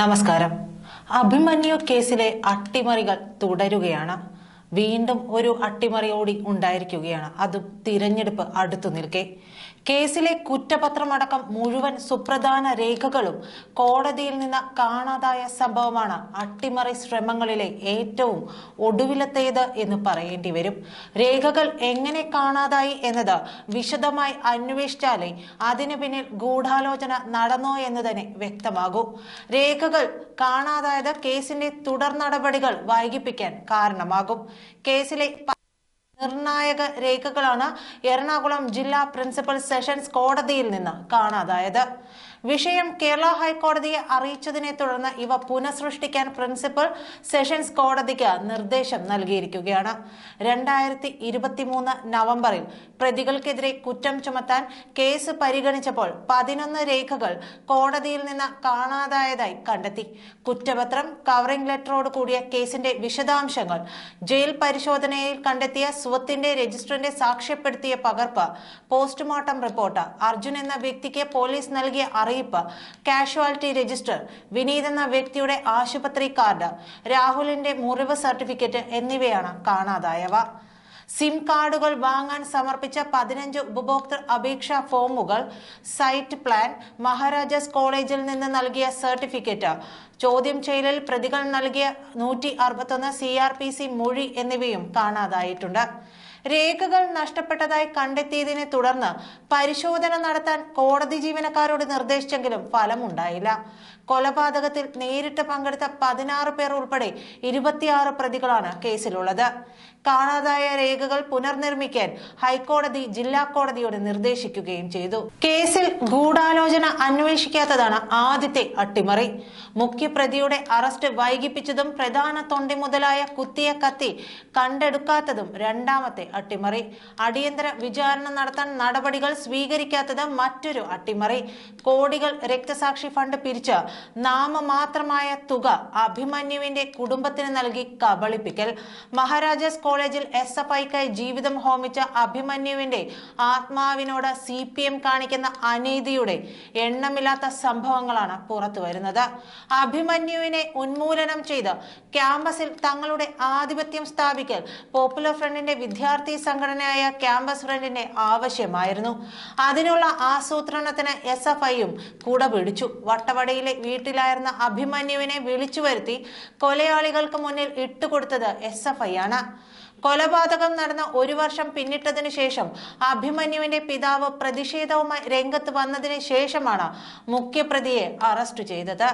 നമസ്കാരം. അഭിമന്യു കേസിലെ അട്ടിമറികൾ തുടരുകയാണ്. വീണ്ടും ഒരു അട്ടിമറിയോടി ഉണ്ടായിരിക്കുകയാണ്. അത് തിരഞ്ഞെടുപ്പ് അടുത്തു നിൽക്കെ. കേസിലെ കുറ്റപത്രമടക്കം മുഴുവൻ സുപ്രധാന രേഖകളും കോടതിയിൽ നിന്ന് കാണാതായ സംഭവമാണ് അട്ടിമറി ശ്രമങ്ങളിലെ ഏറ്റവും ഒടുവിലത്തേത് എന്ന് പറയേണ്ടി വരും. രേഖകൾ എങ്ങനെ കാണാതായി എന്നത് വിശദമായി അന്വേഷിച്ചാലേ അതിനു പിന്നിൽ ഗൂഢാലോചന നടന്നോ എന്ന് തന്നെ വ്യക്തമാകൂ. രേഖകൾ കാണാതായത് കേസിന്റെ തുടർ നടപടികൾ വൈകിപ്പിക്കാൻ കാരണമാകും. കേസിലെ നിർണായക രേഖകളാണ് എറണാകുളം ജില്ലാ പ്രിൻസിപ്പൽ സെഷൻസ് കോടതിയിൽ നിന്ന് കാണാതായത്. വിഷയം കേരള ഹൈക്കോടതിയെ അറിയിച്ചതിനെ തുടർന്ന് ഇവ പുനഃസൃഷ്ടിക്കാൻ പ്രിൻസിപ്പൽ സെഷൻസ് കോടതിക്ക് നിർദ്ദേശം നൽകിയിരിക്കുകയാണ്. രണ്ടായിരത്തി ഇരുപത്തിമൂന്ന് നവംബറിൽ പ്രതികൾക്കെതിരെ കുറ്റം ചുമത്താൻ കേസ് പരിഗണിച്ചപ്പോൾ പതിനൊന്ന് രേഖകൾ കോടതിയിൽ നിന്ന് കാണാതായതായി കണ്ടെത്തി. കുറ്റപത്രം കവറിംഗ് ലെറ്ററോട് കൂടിയ കേസിന്റെ വിശദാംശങ്ങൾ ജയിൽ പരിശോധനയിൽ കണ്ടെത്തിയ സ്വത്തിന്റെ രജിസ്റ്ററിന്റെ സാക്ഷ്യപ്പെടുത്തിയ പകർപ്പ് പോസ്റ്റ്മോർട്ടം റിപ്പോർട്ട് അർജുൻ എന്ന വ്യക്തിക്ക് പോലീസ് നൽകിയ അറിയിപ്പ്. കാഷ്വാലിറ്റി രജിസ്റ്റർ വിനീത് എന്ന വ്യക്തിയുടെ ആശുപത്രി കാർഡ് രാഹുലിന്റെ മുറിവ് സർട്ടിഫിക്കറ്റ് എന്നിവയാണ് കാണാതായവ. സിം കാർഡുകൾ വാങ്ങാൻ സമർപ്പിച്ച പതിനഞ്ച് ഉപഭോക്തൃ അപേക്ഷാ ഫോമുകൾ സൈറ്റ് പ്ലാൻ മഹാരാജാസ് കോളേജിൽ നിന്ന് നൽകിയ സർട്ടിഫിക്കറ്റ് ചോദ്യം ചെയ്യലിൽ പ്രതികൾ നൽകിയ നൂറ്റി അറുപത്തൊന്ന് സി ആർ പി സി മൊഴി എന്നിവയും കാണാതായിട്ടുണ്ട്. രേഖകൾ നഷ്ടപ്പെട്ടതായി കണ്ടെത്തിയതിനെ തുടർന്ന് പരിശോധന നടത്താൻ കോടതി ജീവനക്കാരോട് നിർദ്ദേശിച്ചെങ്കിലും ഫലമുണ്ടായില്ല. കൊലപാതകത്തിൽ നേരിട്ട് പങ്കെടുത്ത പതിനാറ് പേർ ഉൾപ്പെടെ ഇരുപത്തിയാറ് പ്രതികളാണ് കേസിലുള്ളത്. കാണാതായ രേഖകൾ പുനർനിർമ്മിക്കാൻ ഹൈക്കോടതി ജില്ലാ കോടതിയോട് നിർദ്ദേശിക്കുകയും ചെയ്തു. കേസിൽ ഗൂഢാലോചന അന്വേഷിക്കാത്തതാണ് ആദ്യത്തെ അട്ടിമറി. മുഖ്യപ്രതിയുടെ അറസ്റ്റ് വൈകിപ്പിച്ചതും പ്രധാന തൊണ്ടി മുതലായ കുത്തിയ കത്തി കണ്ടെടുക്കാത്തതും രണ്ടാമത്തെ അട്ടിമറി. അടിയന്തര വിചാരണ നടത്താൻ നടപടികൾ സ്വീകരിക്കാത്തത് മറ്റൊരു അട്ടിമറി. കോടികൾ രക്തസാക്ഷി ഫണ്ട് പിരിച്ച് നാമമാത്രമായ തുക അഭിമന്യുവിന്റെ കുടുംബത്തിന് നൽകി കബളിപ്പിക്കൽ. മഹാരാജാസ് കോളേജിൽ എസ് എഫ് ഐക്കായി ജീവിതം ഹോമിച്ച അഭിമന്യുവിന്റെ ആത്മാവിനോട് സി പി എം കാണിക്കുന്ന അനീതിയുടെ എണ്ണമില്ലാത്ത സംഭവങ്ങളാണ് പുറത്തു വരുന്നത്. അഭിമന്യുവിനെ ഉന്മൂലനം ചെയ്ത് ക്യാമ്പസിൽ തങ്ങളുടെ ആധിപത്യം സ്ഥാപിക്കൽ പോപ്പുലർ ഫ്രണ്ടിന്റെ വിദ്യാർത്ഥി സംഘടനയായ ക്യാമ്പസ് ഫ്രണ്ടിന്റെ ആവശ്യമായിരുന്നു. അതിനുള്ള ആസൂത്രണത്തിന് എസ് എഫ് ഐയും കൂടെ പിടിച്ചു. വട്ടവടയിലെ വീട്ടിലായിരുന്ന അഭിമന്യുവിനെ വിളിച്ചു വരുത്തി കൊലയാളികൾക്ക് മുന്നിൽ ഇട്ടുകൊടുത്തത് എസ് എഫ് ഐ ആണ്. കൊലപാതകം നടന്ന ഒരു വർഷം പിന്നിട്ടതിനു ശേഷം അഭിമന്യുവിന്റെ പിതാവ് പ്രതിഷേധവുമായി രംഗത്ത് വന്നതിന് ശേഷമാണ് മുഖ്യപ്രതിയെ അറസ്റ്റ് ചെയ്തത്.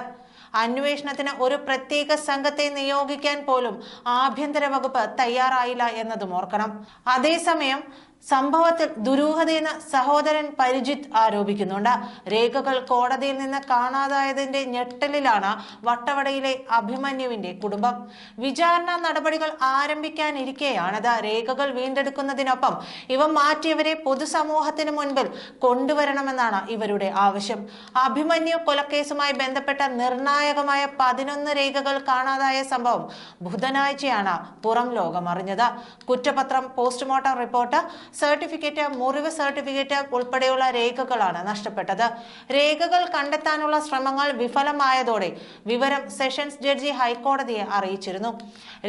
അന്വേഷണത്തിന് ഒരു പ്രത്യേക സംഘത്തെ നിയോഗിക്കാൻ പോലും ആഭ്യന്തര വകുപ്പ് തയ്യാറായില്ല എന്നതും ഓർക്കണം. അതേസമയം സംഭവത്തിൽ ദുരൂഹതയെന്ന് സഹോദരൻ പരിജിത്ത് ആരോപിക്കുന്നുണ്ട്. രേഖകൾ കോടതിയിൽ നിന്ന് കാണാതായതിന്റെ ഞെട്ടലിലാണ് വട്ടവടയിലെ അഭിമന്യുവിന്റെ കുടുംബം. വിചാരണ നടപടികൾ ആരംഭിക്കാനിരിക്കെയാണത്. രേഖകൾ വീണ്ടെടുക്കുന്നതിനൊപ്പം ഇവ മാറ്റിയവരെ പൊതുസമൂഹത്തിന് മുൻപിൽ കൊണ്ടുവരണമെന്നാണ് ഇവരുടെ ആവശ്യം. അഭിമന്യു കൊലക്കേസുമായി ബന്ധപ്പെട്ട നിർണായകമായ പതിനൊന്ന് രേഖകൾ കാണാതായ സംഭവം ബുധനാഴ്ചയാണ് പുറം ലോകം അറിഞ്ഞത് കുറ്റപത്രം പോസ്റ്റ്മോർട്ടം റിപ്പോർട്ട് സർട്ടിഫിക്കറ്റ് മുറിവ് സർട്ടിഫിക്കറ്റ് ഉൾപ്പെടെയുള്ള രേഖകളാണ് നഷ്ടപ്പെട്ടത്. രേഖകൾ കണ്ടെത്താനുള്ള ശ്രമങ്ങൾ വിഫലമായതോടെ വിവരം സെഷൻസ് ജഡ്ജി ഹൈക്കോടതിയെ അറിയിച്ചിരുന്നു.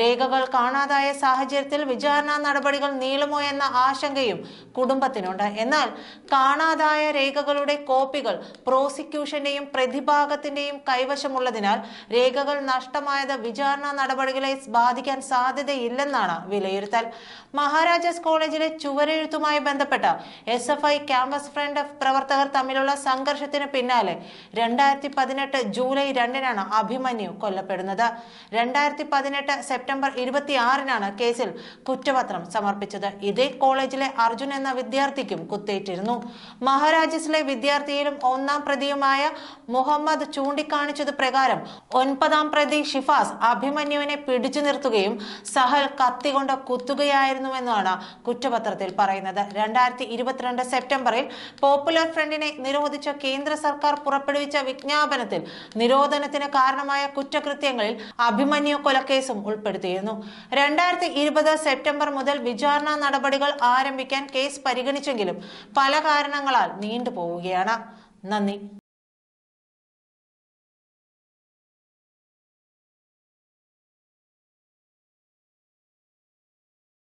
രേഖകൾ കാണാതായ സാഹചര്യത്തിൽ വിചാരണ നടപടികൾ നീളുമോ എന്ന ആശങ്കയും കുടുംബത്തിനുണ്ട്. എന്നാൽ കാണാതായ രേഖകളുടെ കോപ്പികൾ പ്രോസിക്യൂഷന്റെയും പ്രതിഭാഗത്തിന്റെയും കൈവശമുള്ളതിനാൽ രേഖകൾ നഷ്ടമായത് വിചാരണ നടപടികളെ ബാധിക്കാൻ സാധ്യതയില്ലെന്നാണ് വിലയിരുത്തൽ. മഹാരാജാസ് കോളേജിലെ ചുവരെഴുത്തുമായി ബന്ധപ്പെട്ട് S F I campus front പ്രവർത്തകർ തമ്മിലുള്ള സംഘർഷത്തിന് പിന്നാലെ രണ്ടായിരത്തി പതിനെട്ട് ജൂലൈ രണ്ടിനാണ് അഭിമന്യു കൊല്ലപ്പെടുന്നത്. രണ്ടായിരത്തി പതിനെട്ട് സെപ്റ്റംബർ ഇരുപത്തിയാറിനാണ് കേസിൽ കുറ്റപത്രം സമർപ്പിച്ചത്. ഇതേ കോളേജിലെ അർജുൻ എന്ന വിദ്യാർത്ഥിക്കും കുത്തേറ്റിരുന്നു. മഹാരാജസിലെ വിദ്യാർത്ഥിയിലും ഒന്നാം പ്രതിയുമായ മുഹമ്മദ് ചൂണ്ടിക്കാണിച്ചത് പ്രകാരം ഒൻപതാം പ്രതി ഷിഫാസ് അഭിമന്യുവിനെ പിടിച്ചു നിർത്തുകയും സഹൽ കത്തികൊണ്ട് കുത്തുകയായിരുന്നുവെന്നാണ് കുറ്റപത്രത്തിൽ പറയുന്നത്. രണ്ടായിരത്തി ഇരുപത്തിരണ്ട് സെപ്റ്റംബറിൽ പോപ്പുലർ ഫ്രണ്ടിനെ നിരോധിച്ച കേന്ദ്ര സർക്കാർ പുറപ്പെടുവിച്ച വിജ്ഞാപനത്തിൽ നിരോധനത്തിന് കാരണമായ കുറ്റകൃത്യങ്ങളിൽ അഭിമന്യു കൊലക്കേസും ഉൾപ്പെടുത്തിയിരുന്നു. രണ്ടായിരത്തി ഇരുപത് സെപ്റ്റംബർ മുതൽ വിചാരണ നടപടികൾ ആരംഭിക്കാൻ കേസ് പരിഗണിച്ചെങ്കിലും പല കാരണങ്ങളാൽ നീണ്ടുപോവുകയാണ്. നന്ദി.